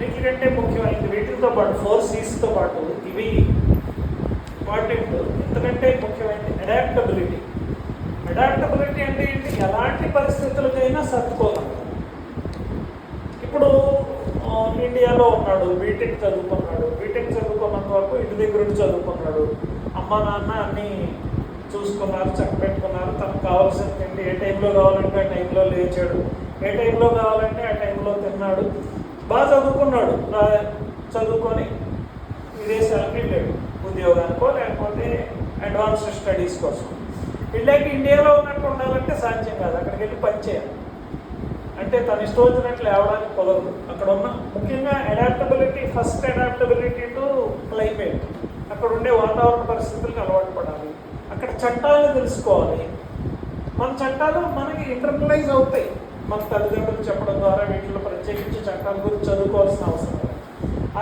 అన్నిటికంటే ముఖ్యమైనది వీటితో పాటు ఫోర్ సీస్తో పాటు ఇవి ఇంపార్టెంట్ ఎందుకంటే ముఖ్యమైనది అడాప్టబిలిటీ అడాప్టబిలిటీ అంటే ఏంటి? ఎలాంటి పరిస్థితులకైనా సర్దుకోగలం ఇప్పుడు ఇండియాలో ఉన్నాడు బీటెక్ చదువుకున్నాడు. బీటెక్ చదువుకున్నంత వరకు ఇంటి దగ్గర ఉండి చదువుకున్నాడు. అమ్మ నాన్న అన్నీ చూసుకున్నారు చక్క పెట్టుకున్నారు తనకు కావాల్సిన తిండి ఏ టైంలో కావాలంటే ఆ టైంలో లేచాడు. ఏ టైంలో కావాలంటే ఆ టైంలో తిన్నాడు. బాగా చదువుకున్నాడు. చదువుకొని విదేశాలకు వెళ్ళాడు. ఉద్యోగానికో లేకపోతే అడ్వాన్స్డ్ స్టడీస్ కోసం. వెళ్ళాక ఇండియాలో ఉన్నట్టు ఉండాలంటే సాధ్యం కాదు. అక్కడికి వెళ్ళి పనిచేయాలి అంటే తను ఇష్టం వచ్చినట్లు లేవడానికి కుదరదు. అక్కడ ఉన్న ముఖ్యంగా adaptability first adaptability to climate అక్కడ ఉండే వాతావరణ పరిస్థితులకు అలవాటు పడాలి. అక్కడ చట్టాలను తెలుసుకోవాలి. మన చట్టాలు మనకి ఇంటర్నలైజ్ అవుతాయి. మన తల్లిదండ్రులు చెప్పడం ద్వారా వీటిలో ప్రత్యేకించి చట్టాల గురించి చదువుకోవాల్సిన అవసరం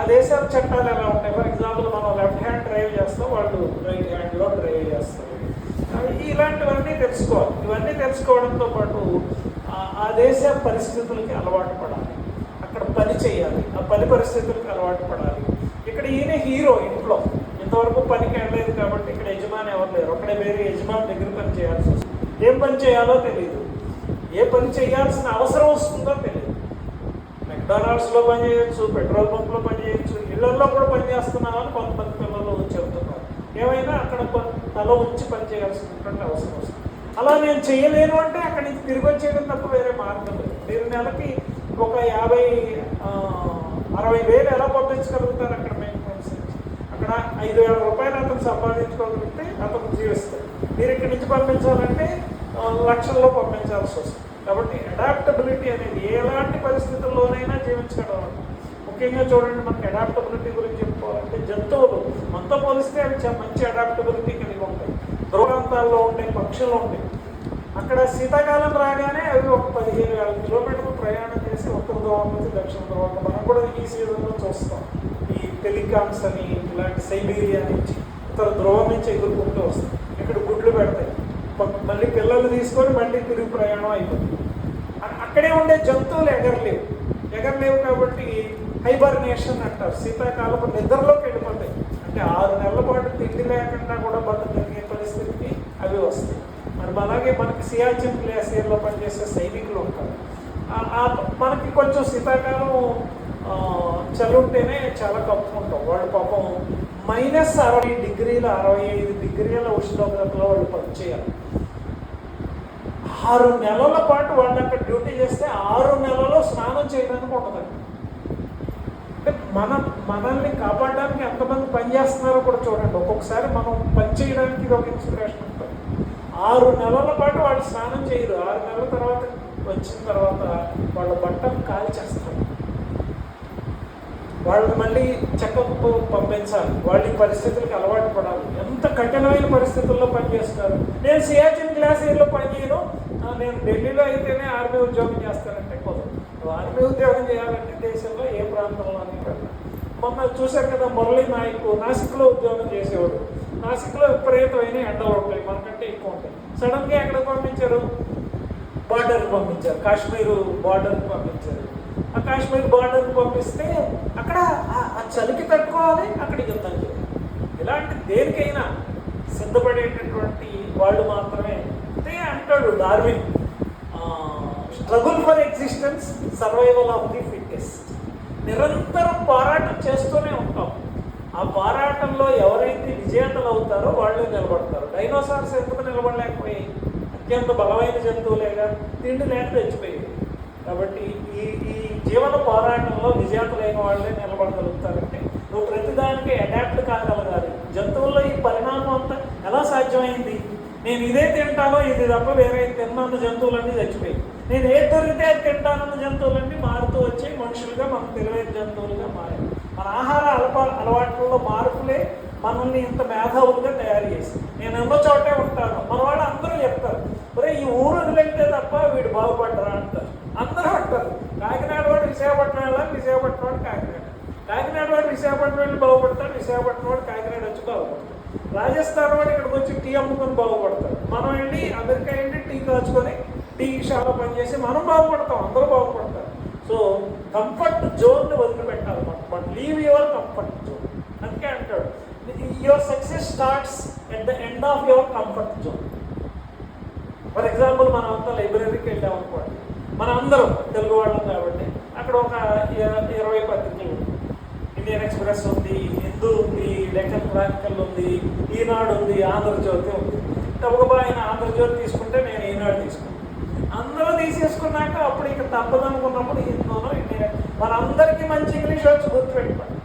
ఆ దేశాల చట్టాలు ఎలా ఉంటాయి? ఫర్ ఎగ్జాంపుల్ మనం లెఫ్ట్ హ్యాండ్ డ్రైవ్ చేస్తాం వాళ్ళు రైట్ హ్యాండ్లో డ్రైవ్ చేస్తారు. ఇలాంటివన్నీ తెలుసుకోవాలి. ఇవన్నీ తెలుసుకోవడంతో పాటు ఆ- దేశ పరిస్థితులకి అలవాటు పడాలి. అక్కడ పని చేయాలి. ఆ పని పరిస్థితులకి అలవాటు పడాలి. ఇక్కడ ఈయన హీరో ఇంట్లో. ఇంతవరకు పనికి వెళ్ళలేదు కాబట్టి ఇక్కడ యజమాని ఎవరు లేరు. ఒకడే వేరే యజమాని దగ్గర పని చేయాల్సి వస్తుంది. ఏం పని చేయాలో తెలియదు. ఏ పని చేయాల్సిన అవసరం వస్తుందో తెలియదు. మెక్డానాల్డ్స్లో పని చేయొచ్చు పెట్రోల్ బంక్లో పని చేయొచ్చు ఇళ్ళలో కూడా పని చేస్తున్నామని కొంతమంది పిల్లలు చెబుతున్నారు ఏమైనా అక్కడ తల ఉంచి పని చేయాల్సినటువంటి అవసరం వస్తుంది. అలా నేను చేయలేను అంటే అక్కడి నుంచి తిరిగి వచ్చేయడం తప్ప వేరే మార్గం లేదు. మీరు నెలకి ఒక యాభై అరవై వేలు ఎలా పంపించగలుగుతారు అక్కడ మెయింటెనెన్స్ అక్కడ ఐదు వేల రూపాయలు అతను సంపాదించుకోగలిగితే అతను జీవిస్తాడు. మీరు ఇక్కడి నుంచి పంపించాలంటే లక్షల్లో పంపించాల్సి వస్తుంది. కాబట్టి అడాప్టబిలిటీ అనేది ఎలాంటి పరిస్థితుల్లోనైనా జీవించడం ముఖ్యంగా చూడండి మనకి అడాప్టబిలిటీ గురించి చెప్పుకోవాలంటే జంతువులు మనతో పోలిస్తే అవి చాలా మంచి అడాప్టబిలిటీ కలిగి ఉంటాయి. ధ్రువాంతాల్లో ఉండే పక్షులు ఉంటాయి అక్కడ శీతాకాలం రాగానే అవి ఒక పదిహేను వేల కిలోమీటర్లు ప్రయాణం చేసి ఉత్తర ధ్రువం నుంచి దక్షిణ ధ్రువం మనం కూడా ఈ సీజన్లో చూస్తాం. ఈ టెలికామ్స్ అని ఇలాంటి సైబీరియా నుంచి ఉత్తర ధ్రువం నుంచి ఎగురుకుంటూ వస్తాయి. ఇక్కడ గుడ్లు పెడతాయి. మళ్ళీ పిల్లలు తీసుకొని మళ్ళీ తిరిగి ప్రయాణం అయిపోతుంది. అక్కడే ఉండే జంతువులు ఎగరలేవు. ఎగరలేవు కాబట్టి హైబర్నేషన్ అంటారు. శీతాకాలపు నిద్రలోకి వెళ్ళిపోతాయి. అంటే ఆరు నెలల పాటు తిండి లేకుండా కూడా బతకగలిగే పరిస్థితికి అవి వస్తాయి. మరి అలాగే మనకి సియాచిన్ గ్లాసియర్లో పనిచేసే సైనికులు ఉంటారు. ఆ- మనకి కొంచెం శీతాకాలం చలి ఉంటేనే చాలా కప్పుకుంటాం వాళ్ళు పాపం మైనస్ అరవై డిగ్రీల అరవై ఐదు డిగ్రీల ఉష్ణోగ్రతలో వాళ్ళు పనిచేయాలి. ఆరు నెలల పాటు వాళ్ళు అక్కడ డ్యూటీ చేస్తే ఆరు నెలలో స్నానం చేయడానికి ఉండదండి అంటే మన మనల్ని కాపాడడానికి ఎంతమంది పని చేస్తున్నారో కూడా చూడండి. ఒక్కొక్కసారి మనం పని చేయడానికి ఇది ఒక ఇన్స్పిరేషన్ ఉంటుంది. ఆరు నెలల పాటు వాళ్ళు స్నానం చేయరు. ఆరు నెలల తర్వాత వచ్చిన తర్వాత వాళ్ళ బట్టలు కాల్చేస్తారు. వాళ్ళని మళ్ళీ చెకప్ పంపించాలి. వాళ్ళ పరిస్థితులకు అలవాటు పడాలి. ఎంత కఠినమైన పరిస్థితుల్లో పనిచేస్తున్నారు. నేను సియాచిన్ క్లాస్ ఇయర్లో పనిచేయను. నేను ఢిల్లీలో అయితేనే ఆర్మీ ఉద్యోగం చేస్తానంటే కుదరదు ఆర్మీ ఉద్యోగం చేయాలంటే దేశంలో ఏ ప్రాంతంలో కదా మొన్న చూశారు కదా మురళీ నాయక్ నాసిక్లో ఉద్యోగం చేసేవాడు. నాసిక్లో విపరీతమైన ఎండలు ఉంటాయి మనకంటే ఎక్కువ ఉంటాయి. సడన్గా ఎక్కడ పంపించారు? బార్డర్ పంపించారు. కాశ్మీరు బార్డర్ పంపించారు. కాశ్మీర్ బార్డర్కి పంపిస్తే అక్కడ ఆ- చలికి తట్టుకోవాలి అక్కడికి యుద్ధం చేయాలి ఇలాంటి దేనికైనా సిద్ధపడేటటువంటి వాళ్ళు మాత్రమే అంటే అంటాడు Darwin struggle for existence survival of the fittest నిరంతరం పోరాటం చేస్తూనే ఉంటాం. ఆ పోరాటంలో ఎవరైతే విజేతలు అవుతారో వాళ్ళే నిలబడతారు. డైనోసార్స్ ఎందుకు నిలబడలేకపోయాయి? అత్యంత బలమైన జంతువులేగా తిండి లేక తెచ్చిపోయాయి కాబట్టి ఈ ఈ జీవన పోరాటంలో విజేతలైన వాళ్ళే నిలబడగలుగుతారంటే. నువ్వు ప్రతిదానికి అడాప్ట్ కాగలగాలి. జంతువుల్లో ఈ పరిణామం అంతా ఎలా సాధ్యమైంది? నేను ఇదే తింటానో ఇది తప్ప వేరే తిన్నాన్న జంతువులన్నీ చచ్చిపోయాయి. నేను ఏది దొరికితే అది తింటానన్న జంతువులన్నీ మారుతూ వచ్చి మనుషులుగా మనం తెలివైన జంతువులుగా మారాయి. మన ఆహార అలప అలవాట్లలో మార్పులే మనల్ని ఇంత మేధావులుగా తయారు చేసి నేను ఎన్నో చోటే ఉంటాను. మన వాళ్ళు అందరూ చెప్తారు ఒరే ఈ ఊరు వదిలితే తప్ప వీడు బాగుపడ్డారు అంటారు అందరూ అంటారు కాకినాడ వాడు విశాఖపట్నం వెళ్ళాలి విశాఖపట్నం వాడు కాకినాడ కాకినాడ వాడు విశాఖపట్నం వెళ్ళి బాగుపడతాడు విశాఖపట్నం వాడు కాకినాడ వచ్చి బాగుపడతాడు రాజస్థాన్ వాడు ఇక్కడికి వచ్చి టీ అమ్ముకొని బాగుపడతాడు మనం వెళ్ళి అమెరికా వెళ్ళి టీ కాచుకొని టీ షాప్లో పనిచేసి మనం బాగుపడతాం అందరూ బాగుపడతారు. సో కంఫర్ట్ జోన్ని వదిలిపెట్టాలి లీవ్ యువర్ కంఫర్ట్ జోన్ అందుకే అంటాడు your success starts at the end of your comfort zone for example మనం అంతా లైబ్రరీకి వెళ్ళాం అనుకోండి. మన అందరం తెలుగు వాళ్ళం కాబట్టి అక్కడ ఒక ఇరవై పత్రికలు ఇండియన్ ఎక్స్ప్రెస్ ఉంది హిందూ ఉంది డెక్కన్ క్రానికల్ ఉంది ఈనాడు ఉంది ఆంధ్రజ్యోతి ఉంది. ఒక ఆయన ఆంధ్రజ్యోతి తీసుకుంటే నేను ఈనాడు తీసుకున్నాను అందరూ తీసేసుకున్నాక అప్పుడు ఇక తప్పదనుకున్నప్పుడు హిందూనో ఇండియన్. మనందరికీ మంచి ఇంగ్లీష్ వచ్చి గుర్తుపెట్టుకోండి.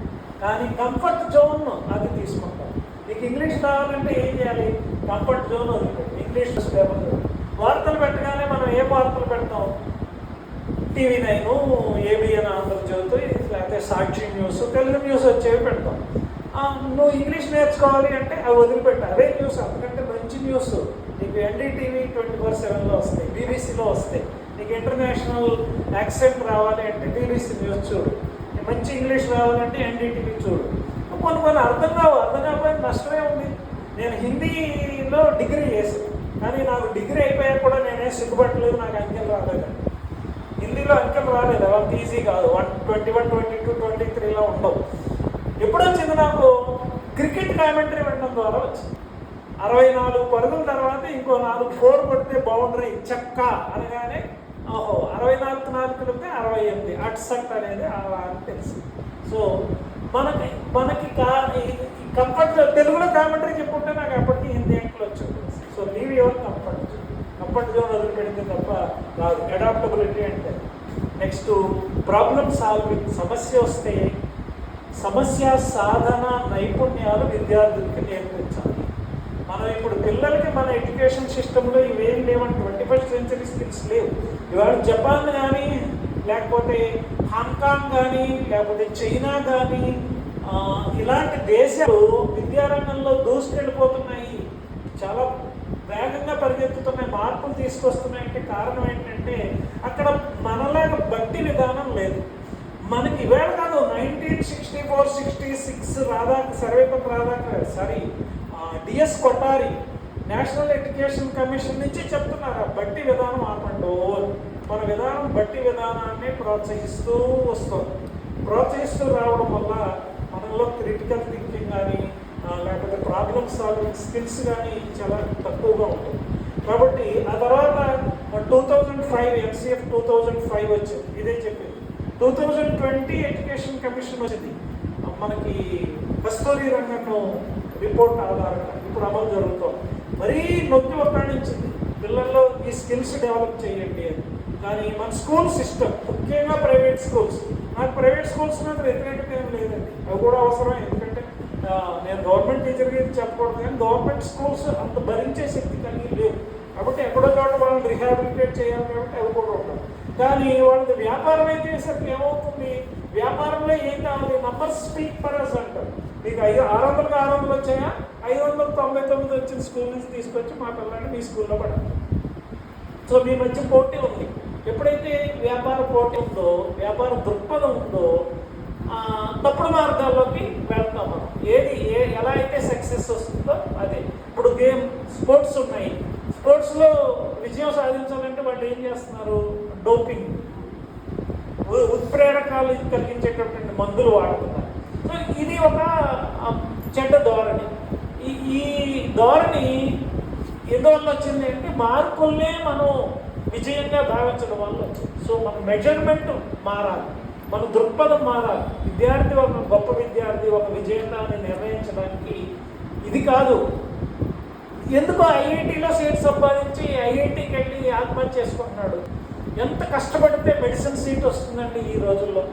కానీ కంఫర్ట్ జోన్ అది తీసుకుంటాం. నీకు ఇంగ్లీష్ రావాలంటే ఏం చేయాలి? కంఫర్ట్ జోన్ వదిలిపెట్టి ఇంగ్లీష్ పేపర్ వార్తలు పెట్టగానే మనం ఏ వార్తలు పెడతాం? టీవీ నైన్ ఏబిఎన్ ఆంధ్రజ్యోతి లేకపోతే సాక్షి న్యూస్ తెలుగు న్యూస్ వచ్చేవి పెడతాం. నువ్వు ఇంగ్లీష్ నేర్చుకోవాలి అంటే అవి వదిలిపెట్టు. అదే న్యూస్ అంతకంటే మంచి న్యూస్ నీకు ఎన్డీటీవీ ట్వంటీ ఫోర్ సెవెన్లో వస్తాయి బీబీసీలో వస్తాయి. నీకు ఇంటర్నేషనల్ యాక్సెంట్ రావాలి అంటే బీబీసీ న్యూస్ చూడు. మంచి ఇంగ్లీష్ రావాలంటే ఎన్డీటీవీ చూడు. కొన్ని కొన్ని అర్థం కావు అర్థం కాకపోతే నష్టమే ఉంది. నేను హిందీలో డిగ్రీ చేశాను. కానీ నాకు డిగ్రీ అయిపోయాక కూడా నేనే సిగ్గుపట్టలేదు నాకు అంకెలు రాలేదు. హిందీలో అంకెలు రాలేదు. అంత ఈజీ కాదు. One twenty one twenty two twenty త్రీలో ఉండవు. ఎప్పుడు వచ్చింది నాకు? క్రికెట్ కామెంటరీ వినడం ద్వారా వచ్చింది. అరవై నాలుగు పరుగుల తర్వాత ఇంకో నాలుగు ఫోర్ కొడితే బౌండరీ చెక్క అనగానే ఓహో అరవై నాలుగు నాలుగు కలిపితే అరవై ఎనిమిది. అట్సట్ అనేది అలా అని తెలుసు. సో మనకి మనకి కా కంఫర్ట్ తెలుగులో కామెంటరీ చెప్పుకుంటే నాకు అప్పటికి హిందీ అంకులు వచ్చేది so leave your comfort zone వదిలిపెడితే తప్ప రాదు అడాప్టబిలిటీ అంటే నెక్స్ట్ ప్రాబ్లమ్ సాల్వింగ్ సమస్య వస్తే సమస్య సాధన నైపుణ్యాలు విద్యార్థులకి నేర్పించాలి. మనం ఇప్పుడు పిల్లలకి మన ఎడ్యుకేషన్ సిస్టంలో ఇవేం లేవని ట్వంటీ ఫస్ట్ సెంచరీ స్కిల్స్ లేవు. ఇవాళ జపాన్ కానీ లేకపోతే హాంకాంగ్ కానీ లేకపోతే చైనా కానీ ఇలాంటి దేశాలు విద్యారంగంలో దూసుకెళ్ళిపోతున్నాయి. చాలా వేగంగా పరిగెత్తుతున్నాయి మార్పులు తీసుకొస్తున్నాయి అంటే కారణం ఏంటంటే అక్కడ మనలాగా బట్టి విధానం లేదు. మనకి ఇవాళ కాదు nineteen sixty four sixty six Radha Sarvepalli రాధాకర్ sorry DS Kothari national education commission నుంచి చెప్తున్నారు ఆ బట్టి విధానం ఆపండు మన విధానం బట్టి విధానాన్ని ప్రోత్సహిస్తూ వస్తుంది. ప్రోత్సహిస్తూ రావడం వల్ల మనలో క్రిటికల్ థింకింగ్ కానీ లేకపోతే ప్రాబ్లమ్ సాల్వింగ్ స్కిల్స్ కానీ చాలా తక్కువగా ఉంటుంది. కాబట్టి ఆ తర్వాత two thousand five MCF two thousand five వచ్చింది. ఇదే చెప్పింది. Two thousand twenty education commission వచ్చింది. మనకి కస్తూరి రంగంలో రిపోర్ట్ ఆధారంగా ఇప్పుడు అమలు జరుగుతోంది. మరీ నొక్కి ఒక్కడించింది పిల్లల్లో ఈ స్కిల్స్ డెవలప్ చేయండి అని. కానీ మన స్కూల్ సిస్టమ్ ముఖ్యంగా ప్రైవేట్ స్కూల్స్ నాకు ప్రైవేట్ స్కూల్స్ మీద వ్యతిరేకత ఏం లేదండి. అవి కూడా అవసరం ఎందుకంటే నేను గవర్నమెంట్ టీచర్కి ఇది చెప్పకూడదు కానీ గవర్నమెంట్ స్కూల్స్ అంత భరించే శక్తి కలిగి లేవు. కాబట్టి ఎక్కడో చోట వాళ్ళని రిహాబిలిటేట్ చేయాలి కాబట్టి అవి కూడా ఉండవు. కానీ వాళ్ళది వ్యాపారం అయితే సరికి ఏమవుతుంది? వ్యాపారంలో ఏం కావాలి? నంబర్ స్పీక్ పరస్ అంటారు. మీకు ఐదు ఆరు వందలకు ఆరు వందలు వచ్చాయా? ఐదు వందల తొంభై తొమ్మిది వచ్చిన స్కూల్ నుంచి తీసుకొచ్చి మా పిల్లల్ని మీ స్కూల్లో పడాలి సో మీ మధ్య పోటీ ఉంది. ఎప్పుడైతే వ్యాపార పోటీ ఉందో వ్యాపార దృక్పథం ఉందో తప్పుడు మార్గాల్లోకి వెళ్తాం మనం ఏది ఏ ఎలా అయితే సక్సెస్ వస్తుందో అదే. ఇప్పుడు గేమ్ స్పోర్ట్స్ ఉన్నాయి. స్పోర్ట్స్లో విజయం సాధించాలంటే వాళ్ళు ఏం చేస్తున్నారు? డోపింగ్ ఉత్ప్రేరకాలు కలిగించేటటువంటి మందులు వాడుతున్నారు. సో ఇది ఒక చెడ్డ ధోరణి. ఈ ఈ ధోరణి ఎందువల్ల వచ్చింది అంటే మార్కుల్నే మనం విజయంగా భావించడం వల్ల. వచ్చింది సో మన మెజర్మెంట్ మారాలి. మన దృక్పథం మారాలి. విద్యార్థి ఒక గొప్ప విద్యార్థి ఒక విజేతాన్ని నిర్ణయించడానికి ఇది కాదు. ఎందుకు ఐఐటిలో సీట్ సంపాదించి ఐఐటికి వెళ్ళి ఆత్మహత్య చేసుకుంటున్నాడు? ఎంత కష్టపడితే మెడిసిన్ సీట్ వస్తుందండి ఈ రోజుల్లో.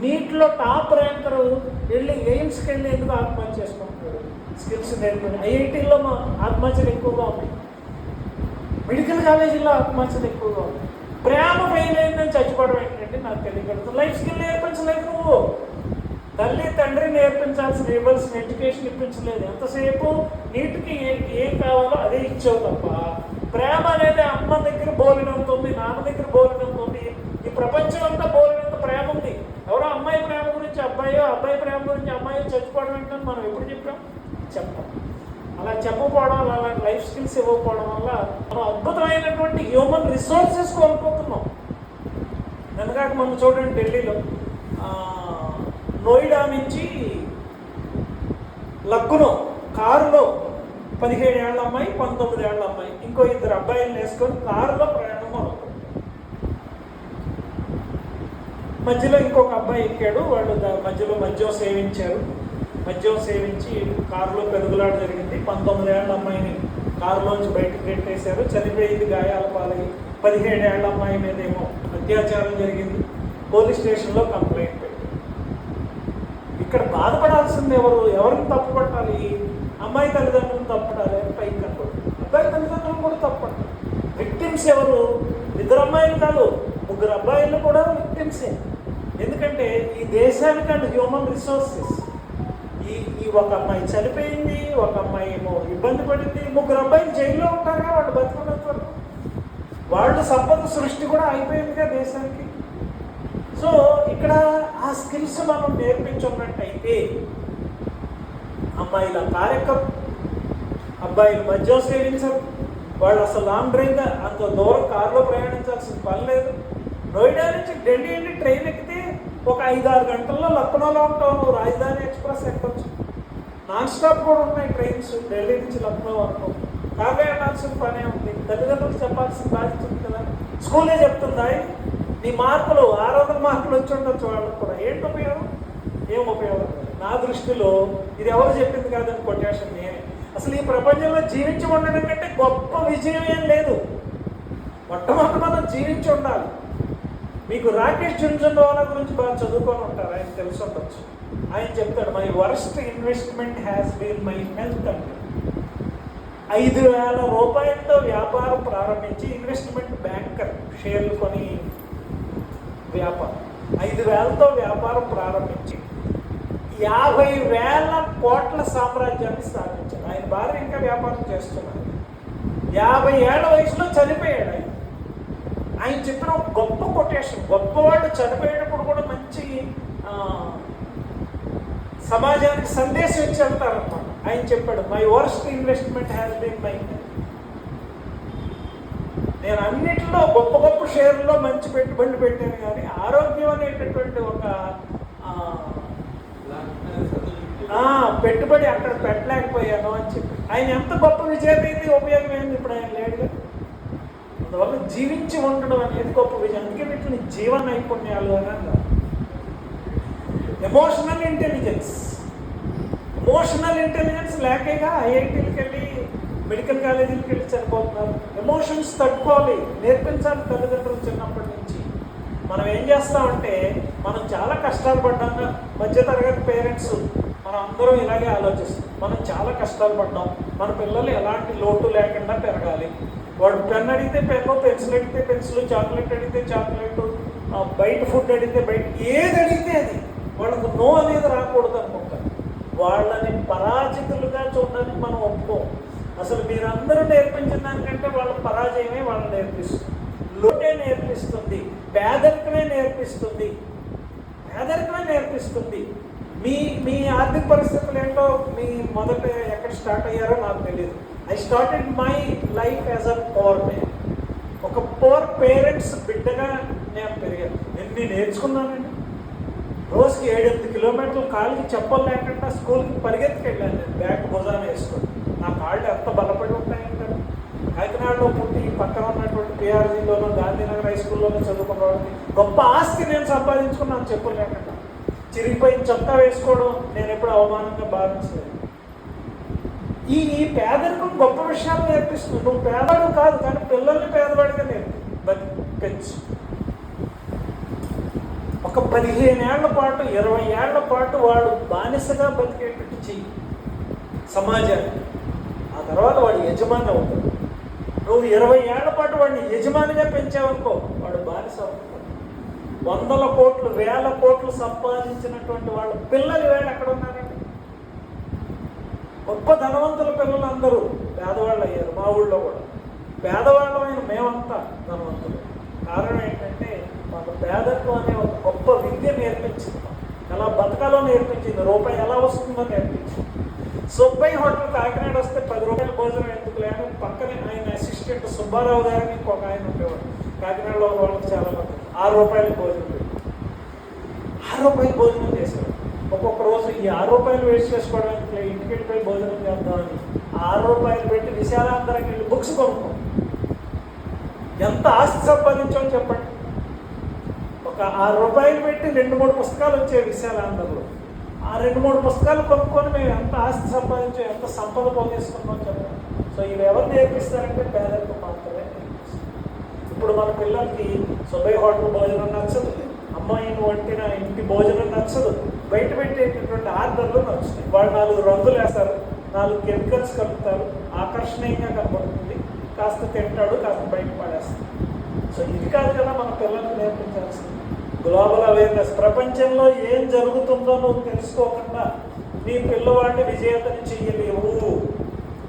నీట్లో టాప్ ర్యాంకరు వెళ్ళి ఎయిమ్స్కి వెళ్ళి ఎందుకు ఆత్మహత్య చేసుకుంటున్నాడు? స్కిల్స్ నేర్పడి ఐఐటీలో మా ఆత్మహత్యలు ఎక్కువగా ఉన్నాయి. మెడికల్ కాలేజీలో ఆత్మహత్యలు ఎక్కువగా ఉన్నాయి. ప్రేమ ఫెయిల్ అయిందని చచ్చిపోవడం ఏంటంటే నాకు తెలియగలుగుతుంది లైఫ్ స్కిల్ నేర్పించలేదు నువ్వు. తల్లి తండ్రి నేర్పించాల్సిన ఇవ్వాల్సిన ఎడ్యుకేషన్ ఇప్పించలేదు. ఎంతసేపు నీటికి ఏం కావాలో అదే ఇచ్చావు తప్ప. ప్రేమ అనేది అమ్మ దగ్గర బోలినంత ఉంది నాన్న దగ్గర బోలినంత ఉంది ఈ ప్రపంచం అంతా బోలినంత ప్రేమ ఉంది. ఎవరో అమ్మాయి ప్రేమ గురించి అబ్బాయో అబ్బాయి ప్రేమ గురించి అమ్మాయో చచ్చిపోవడం ఏంటని మనం ఎప్పుడు చెప్పాం? చెప్పాం. అలా చెప్పకపోవడం వల్ల అలాంటి లైఫ్ స్కిల్స్ ఇవ్వకపోవడం వల్ల మనం అద్భుతమైనటువంటి హ్యూమన్ రిసోర్సెస్ కోల్పోతున్నాం. వెనకాక మనం చూడండి ఢిల్లీలో నోయిడా నుంచి లక్కునో కారులో పదిహేడు ఏళ్ళ అమ్మాయి పంతొమ్మిది ఏళ్ళ అమ్మాయి ఇంకో ఇద్దరు అబ్బాయిలు వేసుకొని కారులో ప్రయాణం మొదలు మధ్యలో ఇంకొక అబ్బాయి ఎక్కాడు వాళ్ళు మధ్యలో మద్యం సేవించారు. మద్యం సేవించి కారులో పెరుగులాట జరిగింది. పంతొమ్మిది ఏళ్ళ అమ్మాయిని కారులోంచి బయటకు పెట్టేశారు చనిపోయింది గాయాల పాలయ్యి పదిహేడు ఏళ్ళ అమ్మాయి మీద ఏమో అత్యాచారం జరిగింది. పోలీస్ స్టేషన్లో కంప్లైంట్ పెట్టారు. ఇక్కడ బాధపడాల్సింది ఎవరు? ఎవరిని తప్పు పట్టాలి అమ్మాయి తల్లిదండ్రులను తప్పడాలి పైకి కనపడు అబ్బాయి తల్లిదండ్రులు కూడా తప్పట్టాలి విక్టిమ్స్ ఎవరు? ఇద్దరు అమ్మాయిలు కాదు ముగ్గురు అబ్బాయిలు కూడా విక్టిమ్సే ఎందుకంటే ఈ దేశానికి అండ్ హ్యూమన్ రిసోర్సెస్ ఈ ఈ ఒక అమ్మాయి చనిపోయింది ఒక అమ్మాయి ఏమో ఇబ్బంది పడింది ముగ్గురు అబ్బాయిలు జైల్లో ఉంటారుగా వాళ్ళు బతుకున్నంత వాళ్ళు సంపద సృష్టి కూడా అయిపోయిందిగా దేశానికి. సో ఇక్కడ ఆ స్కిల్స్ మనం నేర్పించున్నట్టయితే అమ్మాయిల కార్యక్రమం అబ్బాయిలు మద్యం సేవించరు. వాళ్ళు అసలు లాంగ్ డ్రైవ్ అంత దూరం కారులో ప్రయాణించాల్సిన పని లేదు. నోయిడా నుంచి ఢిల్లీ వెళ్ళి ట్రైన్ ఎక్కితే ఒక ఐదు ఆరు గంటల్లో లక్నోలో ఉంటావు నువ్వు రాజధాని ఎక్స్ప్రెస్ ఎక్కొచ్చు. నాన్ స్టాప్ కూడా ఉన్నాయి ట్రైన్స్ ఢిల్లీ నుంచి లక్నో వరకు. కాగా అనాల్సిన పనే ఉంది. తల్లిదండ్రులకు చెప్పాల్సిన బాధ్యత ఉంది కదా. స్కూలే చెప్తుందా? నీ మార్కులు ఆరు వందల మార్కులు వచ్చి ఉండొచ్చు వాళ్ళకి కూడా. ఏంటి ఉపయోగం? ఏం ఉపయోగం? నా దృష్టిలో ఇది ఎవరు చెప్పింది కాదని కొటేషన్ నేనే. అసలు ఈ ప్రపంచంలో జీవించి ఉండడం కంటే గొప్ప విజయం ఏం లేదు. మొట్టమొదటి మనం జీవించి ఉండాలి. మీకు రాకేష్ జున్జున్వాలా గురించి బాగా చదువుకొని ఉంటారు? ఆయన తెలిసి ఉండొచ్చు ఆయన చెప్తాడు my worst investment has been my health అంటే. ఐదు వేల రూపాయలతో వ్యాపారం ప్రారంభించి ఇన్వెస్ట్మెంట్ బ్యాంకర్ షేర్లు కొని వ్యాపారం. ఐదు వేలతో వ్యాపారం ప్రారంభించి యాభై వేల కోట్ల సామ్రాజ్యాన్ని స్థాపించాడు. ఆయన భార్య ఇంకా వ్యాపారం చేస్తున్నారు యాభై ఏళ్ళ వయసులో చనిపోయాడు ఆయన. ఆయన చెప్పిన ఒక గొప్ప కొటేషన్ గొప్పవాడు చనిపోయేటప్పుడు కూడా మంచి సమాజానికి సందేశం ఇచ్చి వెళ్తారనమాట ఆయన చెప్పాడు my worst investment has been my నేను అన్నిటిలో గొప్ప గొప్ప షేర్లో మంచి పెట్టుబడులు పెట్టాను కానీ ఆరోగ్యం అనేటటువంటి ఒక పెట్టుబడి అక్కడ పెట్టలేకపోయాను అని చెప్పి. ఆయన ఎంత గొప్ప విజయం అయితే ఉపయోగం ఏంది ఇప్పుడు ఆయన లేడుగా అందువల్ల జీవించి ఉండడం అనేది గొప్ప విజయం. అందుకే వీటిని జీవన నైపుణ్యాలు అని అన్నారు ఎమోషనల్ ఇంటెలిజెన్స్ ఎమోషనల్ ఇంటెలిజెన్స్ లేకగా ఐఐటీలకు వెళ్ళి మెడికల్ కాలేజీలకు వెళ్ళి చనిపోతున్నారు. ఎమోషన్స్ తట్టుకోవాలి. నేర్పించాలి తల్లిదండ్రులు చిన్నప్పటి నుంచి. మనం ఏం చేస్తామంటే మనం చాలా కష్టాలు పడ్డాక మధ్యతరగతి పేరెంట్స్ మనం అందరం ఇలాగే ఆలోచిస్తాం. మనం చాలా కష్టాలు పడ్డాం. మన పిల్లలు ఎలాంటి లోటు లేకుండా పెరగాలి. వాడు పెన్ అడిగితే పెన్ను పెన్సిల్ అడిగితే పెన్సిల్ చాక్లెట్ అడిగితే చాక్లెట్ బయట ఫుడ్ అడిగితే బయట ఏది అడిగితే అది. వాళ్ళకు నో అనేది రాకూడదు అనుకుంటారు. వాళ్ళని పరాజితులుగా చూడడానికి మనం ఒప్పుకోం. అసలు మీరందరూ నేర్పించిన దానికంటే వాళ్ళ పరాజయమే వాళ్ళు నేర్పిస్తుంది. లోటే నేర్పిస్తుంది. పేదరికమే నేర్పిస్తుంది. పేదరికమే నేర్పిస్తుంది. మీ మీ ఆర్థిక పరిస్థితులు ఏంటో మీ మొదట ఎక్కడ స్టార్ట్ అయ్యారో నాకు తెలియదు I started my life as a power man ఒక పవర్ పేరెంట్స్ బిడ్డగా నేను పెరిగాను. ఎన్ని నేర్చుకున్నానండి? రోజుకి ఏడెనిమిది కిలోమీటర్లు కాళ్ళకి చెప్పలు లేకుండా స్కూల్కి పరిగెత్తుకెళ్ళాను నేను. బ్యాగ్ భుజాన వేసుకొని. నా కాళ్ళు ఎంత బలపడి ఉంటాయంటారు కాకినాడలో పుట్టి పక్కన ఉన్నటువంటి పిఆర్జీలోనూ గాంధీనగర్ హై స్కూల్లోనూ చదువుకున్న వాళ్ళకి గొప్ప ఆస్తి నేను సంపాదించుకున్నాను చెప్పులు లేకుండా చిరిగిపోయిన చొక్కా వేసుకోవడం నేను ఎప్పుడు అవమానంగా భావించలేదు. ఈ ఈ పేదరికం గొప్ప విషయాలు నేర్పిస్తుంది. నువ్వు పేదవాడు కాదు కానీ పిల్లల్ని పేదవాడిగా నేర్పి బతి పెంచు ఒక పదిహేను ఏళ్ళ పాటు ఇరవై ఏళ్ళ పాటు వాడు బానిసగా బతికేటట్టు చెయ్యి. సమాజాన్ని ఆ తర్వాత వాడు యజమాని అవుతాడు. నువ్వు ఇరవై ఏళ్ళ పాటు వాడిని యజమానిగా పెంచావనుకో వాడు బానిస అవుతాడు. వందల కోట్లు వేల కోట్లు సంపాదించినటువంటి వాళ్ళ పిల్లలు వేళ ఎక్కడ ఉన్నారండి గొప్ప ధనవంతుల పిల్లలు అందరూ పేదవాళ్ళు అయ్యారు మా ఊళ్ళో కూడా. పేదవాళ్ళమైన మేమంతా ధనవంతులు. కారణం ఏంటంటే మాకు పేదత్వం అనే ఒక గొప్ప విద్య నేర్పించింది ఎలా బతకాలో నేర్పించింది రూపాయి ఎలా వస్తుందో నేర్పించింది. సుబ్బయ్య హోటల్ కాకినాడ వస్తే పది రూపాయల భోజనం ఎందుకు లేని పక్కనే ఆయన అసిస్టెంట్ సుబ్బారావు గారిని ఇంకొక ఆయన ఉండేవాడు కాకినాడలో ఉన్న వాళ్ళకి చాలా మంది. ఆరు రూపాయల భోజనం ఆరు రూపాయల భోజనం చేశారు. ఒక్కొక్క రోజు ఈ ఆరు రూపాయలు వేస్ట్ చేసుకోవడానికి ఇంటికి వెళ్ళిపోయి భోజనం చేద్దామని ఆరు రూపాయలు పెట్టి విశాలాంతరం వెళ్ళి బుక్స్ కొనుక్కో ఎంత ఆస్తి సంపాదించామని చెప్పండి. ఒక ఆరు రూపాయలు పెట్టి రెండు మూడు పుస్తకాలు వచ్చాయి విశాలాంధ్రలో ఆ రెండు మూడు పుస్తకాలు కొనుక్కొని మేము ఎంత ఆస్తి సంపాదించాం ఎంత సంపద పోగేసుకున్నాం చెప్పండి. సో ఇవి ఎవరు నేర్పిస్తారంటే పేదలకు మాత్రమే ఇప్పుడు మన పిల్లలకి సుబై హోటల్ భోజనం నచ్చదు. అమ్మాయిని వంటిన ఇంటి భోజనం నచ్చదు. బయట పెట్టేటటువంటి ఆర్డర్లు నచ్చుతాయి వాళ్ళు నాలుగు రంగులు వేస్తారు నాలుగు కెమికల్స్ కలుపుతారు ఆకర్షణీయంగా కనబడుతుంది. కాస్త తింటాడు కాస్త బయట పడేస్తాడు. సో ఇది కాదు కదా మన పిల్లలకు నేర్పించాల్సింది. గ్లోబల్ అవేర్నెస్ ప్రపంచంలో ఏం జరుగుతుందో నువ్వు తెలుసుకోకుండా నీ పిల్లవాడిని విజేతని చెయ్యలేవు.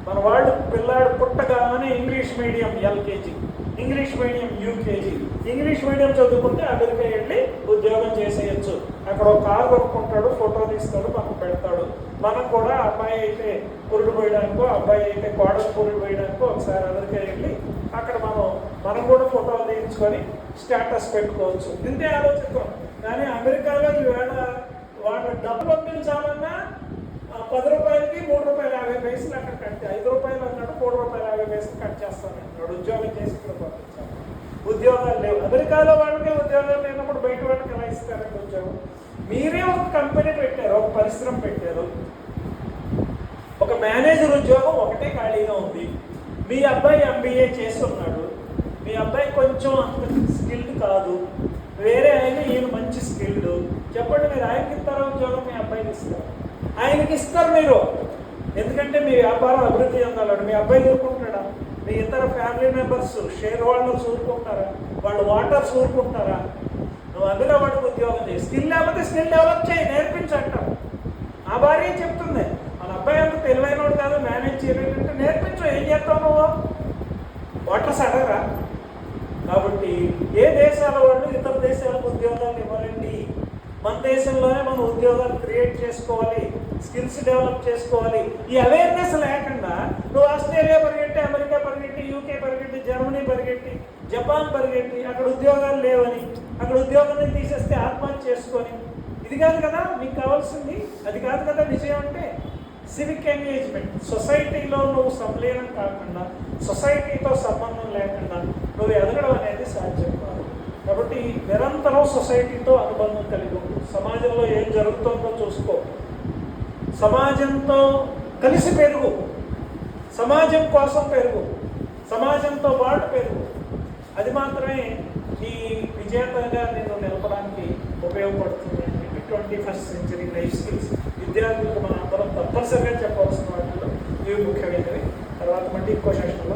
మన వాళ్ళు పిల్లాడు పుట్టగానే English medium LKG English medium UKG English medium చదువుకుంటే అమెరికా వెళ్ళి ఉద్యోగం చేసేయచ్చు. అక్కడ ఒక కారు కొనుక్కుంటాడు ఫోటో తీస్తాడు మనకు పెడతాడు. మనం కూడా అబ్బాయి అయితే పురుడు పోయడానికో అబ్బాయి అయితే కోడలు పురుడు పోయడానికో ఒకసారి అమెరికా వెళ్ళి అక్కడ మనం మనం కూడా ఫోటోలు తీయించుకొని స్టేటస్ పెట్టుకోవచ్చు. ఇంతే ఆలోచిస్తాం కానీ అమెరికాలో ఈవేళ వాళ్ళ డబ్బు పంపించాలన్నా పది రూపాయలకి మూడు రూపాయలు యాభై పైసలు అక్కడ కట్ ఐదు రూపాయలు అన్నాడు మూడు రూపాయలు యాభై పైసలు కట్ చేస్తాను అన్నాడు ఉద్యోగం చేసి ఇక్కడ ఉద్యోగాలు లేవు. అమెరికాలో వాళ్ళకే ఉద్యోగాలు లేనప్పుడు బయట వాళ్ళకి ఎలా ఇస్తారండి ఉద్యోగం మీరే ఒక కంపెనీ పెట్టారు ఒక పరిశ్రమ పెట్టారు. ఒక మేనేజర్ ఉద్యోగం ఒకటే ఖాళీగా ఉంది. మీ అబ్బాయి ఎంబీఏ చేస్తున్నాడు. మీ అబ్బాయి కొంచెం అంత స్కిల్డ్ కాదు. వేరే ఆయన ఈయన మంచి స్కిల్డ్ చెప్పండి మీరు ఆయనకి ఇస్తారా ఉద్యోగం? మీ అబ్బాయికి ఇస్తారు? ఆయనకి ఇస్తారు మీరు. ఎందుకంటే మీ వ్యాపారం అభివృద్ధి చెందాలంటే మీ అబ్బాయి ఊరుకుంటాడా మీ ఇతర ఫ్యామిలీ మెంబర్స్ షేర్ హోల్డర్స్ ఊరుకుంటారా? వాళ్ళు వాటర్స్ ఊరుకుంటారా? నువ్వు అందులో వాడికి ఉద్యోగం చేయి. స్కిల్ లేకపోతే స్కిల్ డెవలప్ చేయి నేర్పించంట నా భార్య చెప్తుంది మన అబ్బాయి అంత తెలివైనోడు కాదు మేనేజ్ చేయలేదంటే నేర్పించు ఏం చేస్తావు నువ్వు? వాటర్స్ అడగరా? కాబట్టి ఏ దేశాల వాళ్ళు ఇతర దేశాలకు ఉద్యోగాలు ఇవ్వాలండి? మన దేశంలోనే మనం ఉద్యోగాలు క్రియేట్ చేసుకోవాలి స్కిల్స్ డెవలప్ చేసుకోవాలి. ఈ అవేర్నెస్ లేకుండా నువ్వు ఆస్ట్రేలియా పరిగెట్టి అమెరికా పరిగెట్టి యూకే పరిగెట్టి జర్మనీ పరిగెట్టి జపాన్ పరిగెట్టి అక్కడ ఉద్యోగాలు లేవని అక్కడ ఉద్యోగాన్ని తీసేస్తే ఆత్మహత్య చేసుకొని. ఇది కాదు కదా మీకు కావాల్సింది అది కాదు కదా విజయం అంటే సివిక్ ఎంగేజ్మెంట్ సొసైటీలో నువ్వు సంలీనం కాకుండా సొసైటీతో సంబంధం లేకుండా నువ్వు ఎదగడం అనేది సాధ్యం కాదు. కాబట్టి నిరంతరం సొసైటీతో అనుబంధం కలిగి ఉండు. సమాజంలో ఏం జరుగుతుందో చూసుకో. సమాజంతో కలిసి పెరుగు. సమాజం కోసం పెరుగు. సమాజంతో పాటు పెరుగు. అది మాత్రమే ఈ విజేతగా నేను నిలపడానికి ఉపయోగపడుతుంది అని twenty first century life skills. విద్యార్థులకు మనం అందరం తప్పనిసరిగా చెప్పవలసిన వాటిలో ఇవి ముఖ్యమైనవి. తర్వాత మళ్ళీ ఇంకో సెషన్లో